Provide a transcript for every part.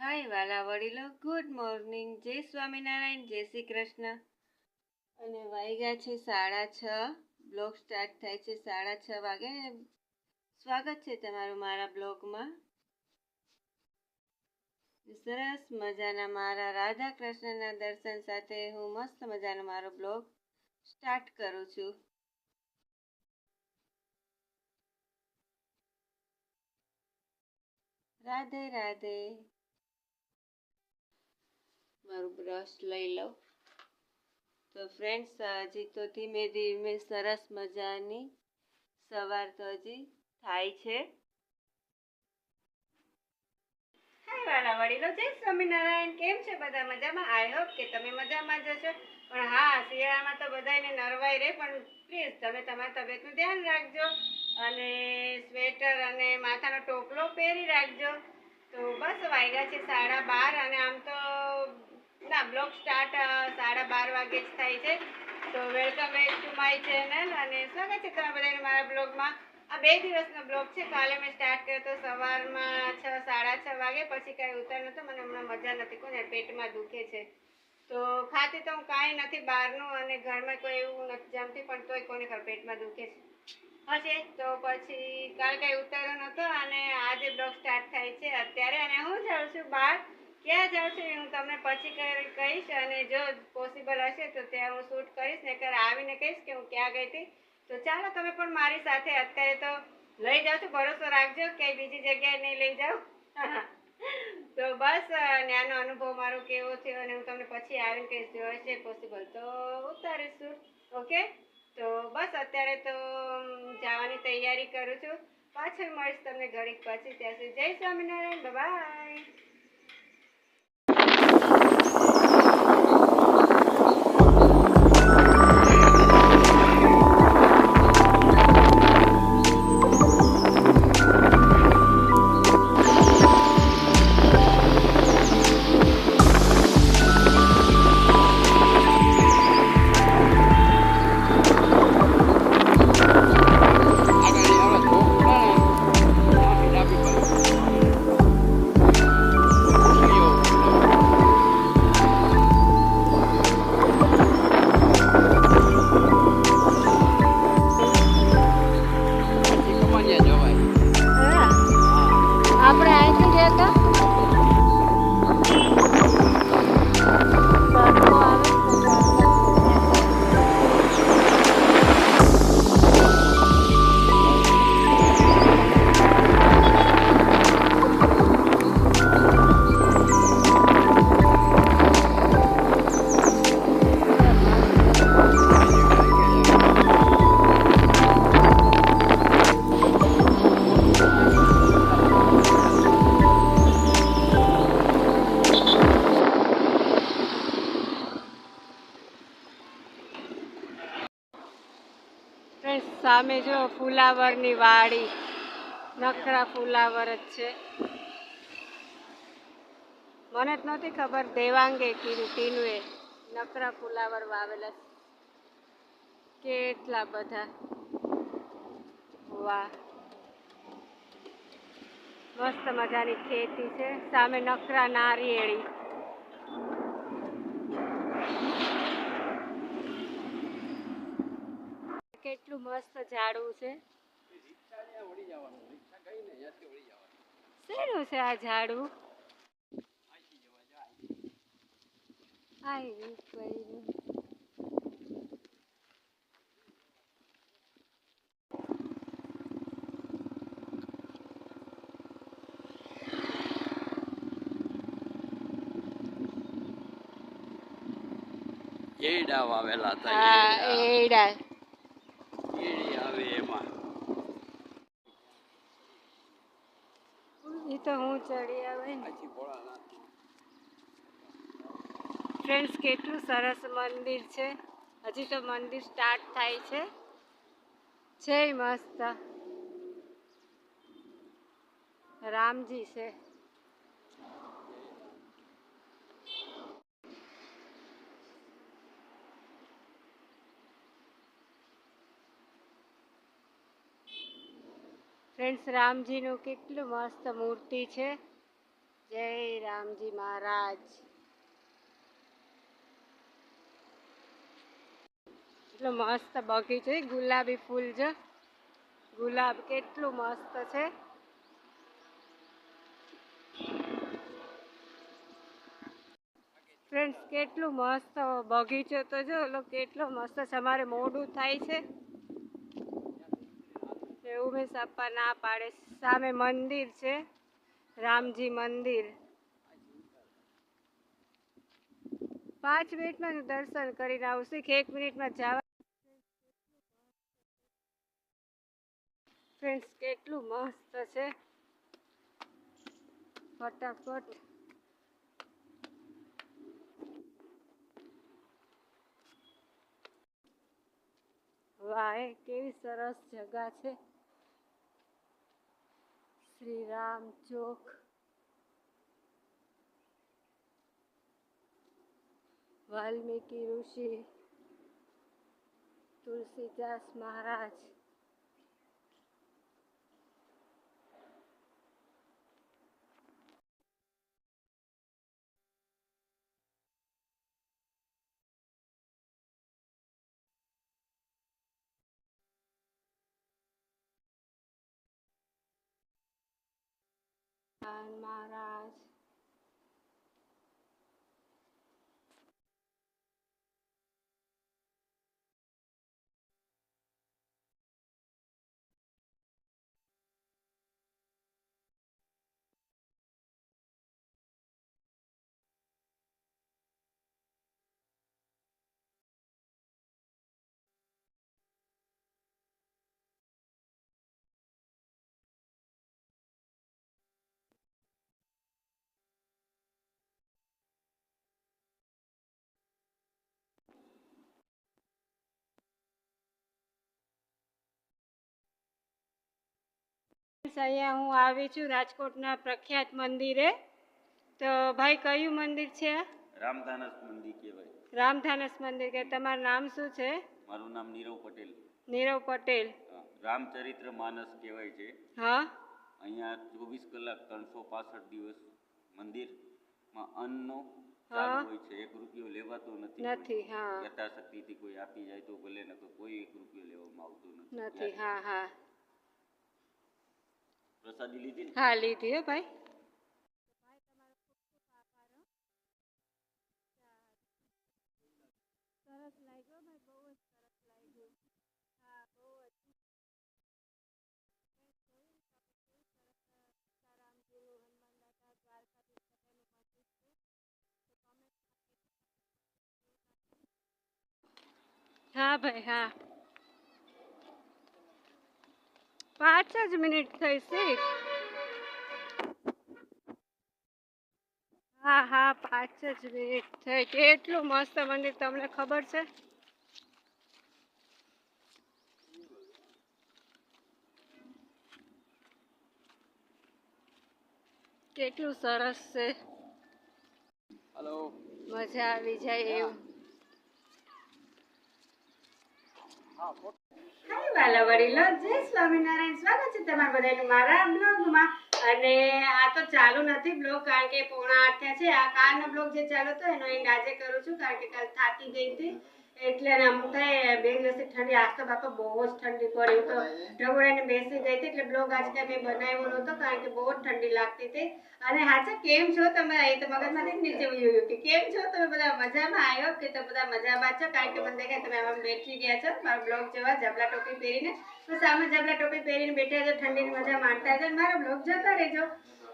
હાય વાલા વડીલો good morning જય સ્વામિનારાયણ, જય શ્રી કૃષ્ણ. અને વાઈગા છે સાડા છ. બ્લોગ સ્ટાર્ટ થાય છે સાડા છ વાગે. સ્વાગત છે તમારું મારા બ્લોગમાં. સરસ મજાના મારા રાધા કૃષ્ણના દર્શન સાથે હું મસ્ત મજાનો મારો બ્લોગ સ્ટાર્ટ કરું છું. રાધે રાધે. મારું બ્રશ લઈ લઉં. તો ફ્રેન્ડ્સ હજી તો ધીમે ધીમે સરસ મજાની સવાર તો હજી થાય છે. હાય વડીલો. જય સ્વામિનારાયણ. કેમ છે બધા મજામાં? આઈ હોપ કે તમે મજામાં જ હશો. પણ હા, શિયાળામાં તો બધાને નરવાઈ રહે, પણ પ્લીઝ તમે તમારી તબિયતનું ધ્યાન રાખજો અને સ્વેટર અને માથાનો ટોપલો પહેરી રાખજો. તો બસ વાગ્યા છે સાડા બાર, અને આમ તો ના, બ્લોગ સ્ટાર્ટ સાડા બાર વાગે જ થાય છે. તો welcome back to my channel અને સ્વાગત છે તમારા બધાને મારા બ્લોગમાં. આ બે દિવસનો બ્લોગ છે કાલે મેં સ્ટાર્ટ કર્યો તો સવારમાં છ, સાડા છ વાગે, પછી કાંઈ ઉતર નહોતો, મને હમણાં મજા નથી કોને પેટમાં દુખે છે. તો ખાતી તો હું કાંઈ નથી બહારનું અને ઘરમાં કોઈ એવું નથી જમતી, પણ તોય કોને ખબર પેટમાં દુખે છે. હશે? તો પછી કાલે કાંઈ ઉતારો નહોતો અને આજે બ્લોગ સ્ટાર્ટ થાય છે અત્યારે અને હું જાઉં છું બહાર. ક્યાં જાઉં છું હું તમને પછી કહીશ અને જો પોસિબલ હશે તો ત્યાં હું શૂટ કરીશ ને ત્યારે આવીને કહીશ કે હું ક્યાં ગઈ હતી. તો ચાલો તમે પણ મારી સાથે અત્યારે તો લઈ જાઉં છું, ભરોસો રાખજો કે બીજી જગ્યાએ નહીં લઈ જાઉં. તો બસ ત્યાંનો અનુભવ મારો કેવો થયો અને હું તમને પછી આવીને કહીશ, જો હશે પોસિબલ તો ઉતારીશું ઓકે તો બસ, અત્યારે તો જવાની તૈયારી કરું છું. પાછળ મળીશ તમને ઘડીક પછી. ત્યાં સુધી જય સ્વામિનારાયણ બાય સામે જો ફુલાવરની વાડી. નખરા ફુલાવર જ છે. મને જ નહોતી ખબર દેવાંગે કીધું ટીનુએ નકરા ફુલાવર વાવેલા કેટલા બધા. વાહ. મસ્ત મજાની ખેતી છે. સામે નકરા નારિયેળી. કેટલું મસ્ત ઝાડવું છે. વળી જવાનું રિક્ષા ગઈ ને ત્યાંથી વળી જવાનું શેનું છે આ ઝાડવું? આખી જવા જાય આઈ કર્યું એડા વાવેલા હતા હા એડા. એડા એડી આવે એમાં એ તો હું ચડી આવે ને આછી ભોળાનાથ ફ્રેન્ડ્સ કેટલું સરસ મંદિર છે. હજી તો મંદિર સ્ટાર્ટ થાય છે. છે મસ્ત. રામજી છે. ફ્રેન્ડ્સ રામજીનું કેટલું મસ્ત મૂર્તિ છે. જય રામજી મહારાજ. એટલો મસ્ત બગીચો ગુલાબી ફૂલ છે. ગુલાબ કેટલું મસ્ત છે. ફ્રેન્ડ્સ કેટલું મસ્ત બગીચો તો જો એટલો કેટલો મસ્ત છે. અમારે મોડું થાય છે. તે ઉમેશ આપવા ના પાડે. સામે મંદિર છે. રામજી મંદિર. પાંચ મિનિટમાં દર્શન કરીને આવશે કે એક મિનિટમાં જવા. ફ્રેન્ડ્સ, કેટલું મસ્ત છે. ફટાફટ. વાહ કેવી સરસ જગા છે. શ્રી રામ ચોક વાલ્મીકી ઋષિ તુલસીદાસ મહારાજ Maharaj. મહારાજ અહીંયા હું આવી છું રાજકોટના પ્રખ્યાત મંદિરે. તો ભાઈ કયું મંદિર છે? રામધાનસ મંદિર કહેવાય. રામધાનસ મંદિર કે તમારું નામ શું છે? મારું નામ નીરવ પટેલ. નીરવ પટેલ. રામચરિત્ર માનસ કહેવાય છે. હા. અહીંયા ચોવીસ કલાક ત્રણસો પાસઠ દિવસ મંદિરમાં અન્નનો. હોય છે. એક રૂપિયો લેવાતો નથી નથી હા. યથાશક્તિથી કોઈ આપી જાય તો ભલે ન કોઈ એક રૂપિયો લેવામાં આવતો નથી. નથી હા હા. પ્રસાદી લીધી હા લીધી હો ભાઈ. હા ભાઈ હા સીતારામજીનું હનુમાન દાદા દ્વારકાધીશ બધાનું મંદિર છે તો comment હા ભાઈ હા પાંચ જ મિનિટ થઈ છે. હા હા પાંચ જ મિનિટ થઈ કેટલું મસ્ત મંદિર તમને ખબર છે? કેટલું સરસ છે. હલો મજા આવી જાય એવું. હા વાલા વડીલો જય સ્વામિનારાયણ. સ્વાગત છે તમારા બધાનું મારા બ્લોગમાં. અને આ તો ચાલુ નથી બ્લોગ, કારણ કે પોણા આઠ થયા છે. આ કાલનો બ્લોગ જે ચાલુ હતો, એનો એન્ડ કરું છું, કારણ કે કાલ થાકી ગઈ હતી. એટલે અમુક થાય ઠંડી, આજ તો બાપા બહુ જ ઠંડી પડી. તો ઢબોળાને બેસી ગઈ હતી એટલે બ્લોગ આજ કાંઈ મેં બનાવ્યો નહોતો કારણ કે બહુ જ ઠંડી લાગતી હતી. અને હાચા કેમ છો તમે? એ તો મગજમાંથી જ નીચે ગયું કે કેમ છો તમે બધા? મજામાં આવ્યો કે તો બધા મજામાં છો? કારણ કે મને દેખાય તમે આમાં બેઠી ગયા છો. મારા બ્લોગ જેવા જબલા ટોપી પહેરીને. તો સામે જબલા ટોપી પહેરીને બેઠા છો, ઠંડીની મજા માણતા છો. મારો બ્લોગ જતા રહેજો.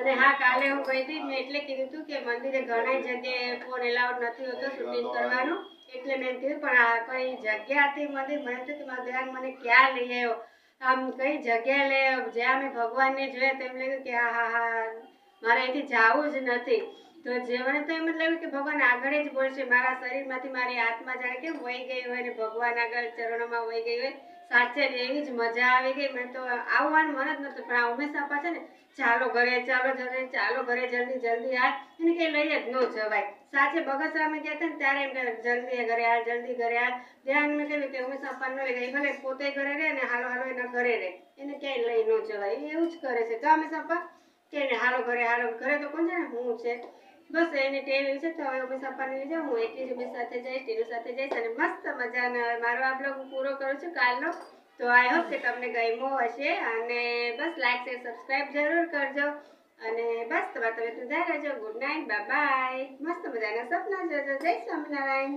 અને હા, કાલે હું ગઈ હતી મેં એટલે કીધું હતું કે મંદિરે ઘણી જગ્યાએ ફોન એલાઉડ નથી હોતો શૂટિંગ કરવાનું. એટલે મેં કીધું, પણ આ કઈ જગ્યા હતી મંદિર મને તો મારો ધ્યાન મને ક્યાં લઈ આવ્યો? આમ કઈ જગ્યાએ લઈ આવ્યો? જ્યાં મેં ભગવાનને જોયા તેમ લાગ્યું કે આ હા હા, મારે અહીંથી જવું જ નથી. તો જે મને તો એમ જ લાગ્યું કે ભગવાન આગળ જ બોલશે. મારા શરીરમાંથી મારી આત્મા જાણે કેમ વહી ગઈ હોય ને ભગવાન આગળ ચરણોમાં વહી ગઈ હોય સાચે એવી જ મજા આવી ગઈ. મેં તો આવવાનું મન જ નતું પણ આ ઉમેશ આપા છે ને, ચાલો ઘરે, ચાલો જલ્દી, ચાલો ઘરે, જલ્દી જલ્દી આ એને કઈ લઈ જ ન જવાય. સાચે બગસરામાં ગયા હતા ને, ત્યારે એમ જલ્દી ઘરે આ જલ્દી ઘરે આ ધ્યાન મેં કહ્યું કે ઉમેશ આપા ન લઈ ગઈ. ભલે પોતે ઘરે રહે ને, હાલો હાલો એના ઘરે રહે. એને ક્યાંય લઈ ન જવાય. એવું જ કરે છે. તો ઉમેશ આપા કે હાલો ઘરે હાલો ઘરે તો કોણ જાણે હું છે? બસ, એને ટેવ છે તો હવે અમે પપ્પાને લઈ જાઉં હું એકલી જ ઉમેશ સાથે જઈશ, ટીનુ સાથે જઈશ અને મસ્ત મજાનો મારો આ બ્લોગ હું પૂરો કરું છું કાલનો. તો આઈ હોપ કે તમને ગમ્યો હશે અને બસ લાઈક શેર સબસ્ક્રાઈબ જરૂર કરજો. અને બસ, તમારે તમે સુધાર રહેજો. ગુડ નાઇટ બાય મસ્ત મજાના સપના જોજો. જય સ્વામિનારાયણ.